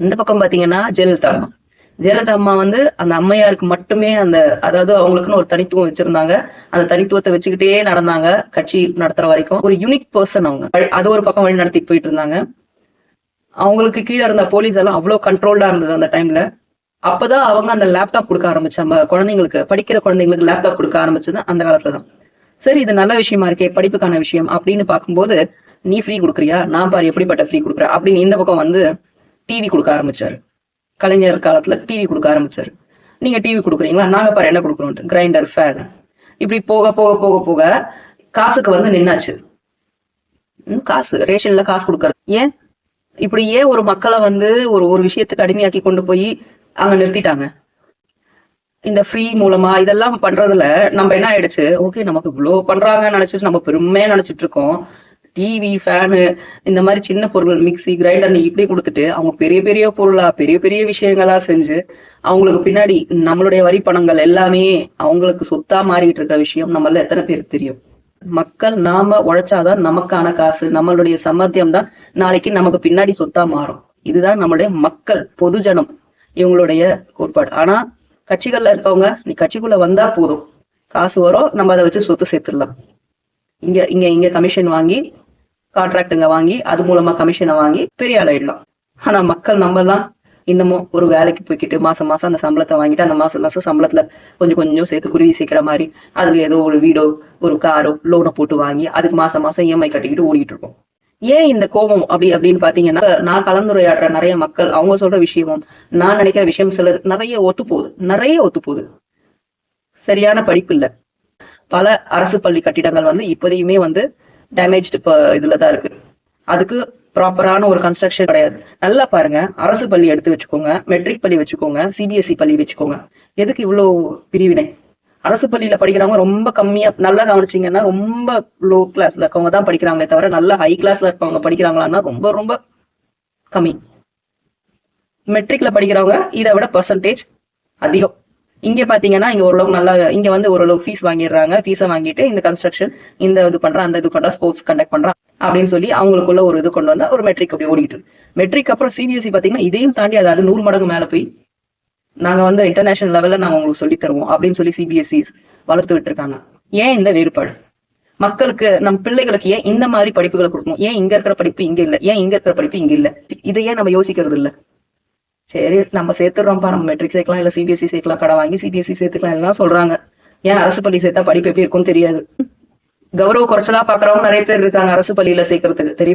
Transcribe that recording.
இந்த பக்கம் பாத்தீங்கன்னா ஜெயலலிதா அம்மா. ஜெயலலிதா அம்மா வந்து அந்த அம்மையாருக்கு மட்டுமே அந்த அதாவது அவங்களுக்குன்னு ஒரு தனித்துவம் வச்சிருந்தாங்க. அந்த தனித்துவத்தை வச்சுக்கிட்டே நடந்தாங்க கட்சி நடத்துற வரைக்கும். ஒரு யூனிக் பர்சன் அவங்க. அது ஒரு பக்கம் வழி நடத்தி போயிட்டு இருந்தாங்க. அவங்களுக்கு கீழே இருந்த போலீஸ் எல்லாம் அவ்வளோ கண்ட்ரோல்டா இருந்தது அந்த டைம்ல அப்பதான் அவங்க அந்த லேப்டாப் கொடுக்க ஆரம்பிச்சாங்க குழந்தைங்களுக்கு படிக்கிற குழந்தைங்களுக்கு லேப்டாப் கொடுக்க ஆரம்பிச்சது அந்த காலத்துல தான். சரி இது நல்ல விஷயமா இருக்கே படிப்புக்கான விஷயம் அப்படின்னு பார்க்கும்போது நீ ஃப்ரீ கொடுக்குறியா? நான் பாரு எப்படிப்பட்ட ஃப்ரீ கொடுக்குற? அப்படின்னு இந்த பக்கம் வந்து டிவி கொடுக்க ஆரம்பிச்சாரு. கலைஞர் காலத்துல டிவி கொடுக்க ஆரம்பிச்சாரு. நீங்க டிவி கொடுக்குறீங்களா? நாங்கள் பாரு என்ன கொடுக்குறோம் கிரைண்டர் ஃபேன் இப்படி போக போக போக போக காசுக்கு வந்து நின்னாச்சு. காசு. ரேஷன்ல காசு கொடுக்கறது. ஏன்? இப்படி ஏன் ஒரு மக்களை வந்து ஒரு ஒரு விஷயத்துக்கு அடிமையாக்கி கொண்டு போய் அவங்க நிறுத்திட்டாங்க? இந்த ஃப்ரீ மூலமா இதெல்லாம் பண்றதுல நம்ம என்ன ஆயிடுச்சு? ஓகே நமக்கு இவ்வளோ பண்றாங்கன்னு நினைச்சிட்டு நம்ம பெருமையா நினைச்சிட்டு இருக்கோம். டிவி ஃபேனு இந்த மாதிரி சின்ன பொருள் மிக்ஸி கிரைண்டர் இப்படி கொடுத்துட்டு அவங்க பெரிய பெரிய பொருளா பெரிய பெரிய விஷயங்களா செஞ்சு அவங்களுக்கு பின்னாடி நம்மளுடைய வரி பணங்கள் எல்லாமே அவங்களுக்கு சொத்தா மாறிட்டு இருக்கிற விஷயம் நம்மள எத்தனை பேருக்கு தெரியும்? மக்கள் நாம உழைச்சாதான் நமக்கான காசு நம்மளுடைய சம்பாத்தியம் தான் நாளைக்கு நமக்கு பின்னாடி சொத்தா மாறும். இதுதான் நம்மளுடைய மக்கள் பொதுஜனம் இவங்களுடைய கோட்பாடு. ஆனா கட்சிகள்ல இருக்கவங்க நீ கட்சிக்குள்ள வந்தா போதும். காசு வரும் நம்ம அதை வச்சு சொத்து சேர்த்துடலாம். இங்க இங்க இங்க கமிஷன் வாங்கி கான்ட்ராக்டுங்க வாங்கி அது மூலமா கமிஷனை வாங்கி பெரிய ஆளாயிடலாம். ஆனா மக்கள் நம்ம எல்லாம் இன்னமும் ஒரு வேலைக்கு போய்க்கிட்டு மாசம் மாசம் அந்த சம்பளத்தை வாங்கிட்டு அந்த மாசம் மாசம் சம்பளத்துல கொஞ்சம் கொஞ்சம் சேர்த்து குருவி சேர்க்கிற மாதிரி அதுல ஏதோ ஒரு வீடோ ஒரு காரோ லோனை போட்டு வாங்கி அதுக்கு மாசம் மாசம் இஎம்ஐ கட்டிக்கிட்டு ஓடிட்டு இருக்கோம். ஏன் இந்த கோபம் அப்படி அப்படின்னு பாத்தீங்கன்னா நான் கலந்துரையாடுற நிறைய மக்கள் அவங்க சொல்ற விஷயமும் நான் நினைக்கிற விஷயம் சில நிறைய ஒத்து போகுது நிறைய ஒத்து போகுது சரியான படிப்பு இல்ல. பல அரசு பள்ளி கட்டிடங்கள் வந்து இப்போதையுமே வந்து டேமேஜ்டு இதுல தான் இருக்கு. அதுக்கு ப்ராப்பரான ஒரு கன்ஸ்ட்ரக்ஷன் கிடையாது. நல்லா பாருங்க. அரசு பள்ளி எடுத்து வச்சுக்கோங்க. மெட்ரிக் பள்ளி வச்சுக்கோங்க. சிபிஎஸ்இ பள்ளி வச்சுக்கோங்க. எதுக்கு இவ்வளோ பிரிவினை? அரசு பள்ளியில படிக்கிறவங்க ரொம்ப கம்மியா நல்லா கவனிச்சீங்கன்னா ரொம்ப லோ கிளாஸ்ல இருக்கவங்க தான் படிக்கிறாங்களே தவிர நல்ல ஹை கிளாஸ்ல இருக்கவங்க படிக்கிறாங்களான்னா ரொம்ப ரொம்ப கம்மி. மெட்ரிக்ல படிக்கிறவங்க இதை விட பர்சன்டேஜ் அதிகம். இங்க பாத்தீங்கன்னா இங்க ஓரளவுக்கு நல்லா இங்க வந்து ஓரளவுக்கு ஃபீஸ் வாங்கிடுறாங்க. ஃபீஸை வாங்கிட்டு இந்த கன்ஸ்ட்ரக்ஷன் இந்த இது பண்றான் அந்த இது பண்றா ஸ்போர்ட்ஸ் கண்டக்ட் பண்றான் அப்படின்னு சொல்லி அவங்களுக்குள்ள ஒரு இது கொண்டு வந்தா ஒரு மெட்ரிக் அப்படி ஓடிட்டு மெட்ரிக் அப்புறம் சிபிஎஸ்சி பாத்தீங்கன்னா இதையும் தாண்டி அது நூறு மடங்கு மேல போய் நாங்க வந்து இன்டர்நேஷனல் லெவல்ல நாங்க உங்களுக்கு சொல்லி தருவோம் அப்படின்னு சொல்லி சிபிஎஸ்சி வளர்த்து விட்டுருக்காங்க. ஏன் இந்த வேறுபாடு? மக்களுக்கு நம் பிள்ளைகளுக்கு ஏன் இந்த மாதிரி படிப்புகளை கொடுக்கணும்? ஏன் இங்க இருக்கிற படிப்பு இங்க இல்ல? ஏன் இங்க இருக்கிற படிப்பு இங்க இல்ல? இதை ஏன் நம்ம யோசிக்கிறது இல்ல? சரி நம்ம சேர்த்துடுறோம்ப்பா நம்ம மெட்ரிக் சேர்க்கலாம் இல்ல சிபிஎஸ்சி சேர்க்கலாம். கடை வாங்கி சிபிஎஸ்சி சேர்த்துக்கலாம். எல்லாம் சொல்றாங்க. ஏன் அரசு பள்ளி சேர்த்தா படிப்பு எப்படி இருக்கும்னு தெரியாது. கௌரவ குறைச்சலா பாக்குறவங்க நிறைய பேர் இருக்காங்க அரசு பள்ளியில சேர்க்கறதுக்கு. தெரியுமா?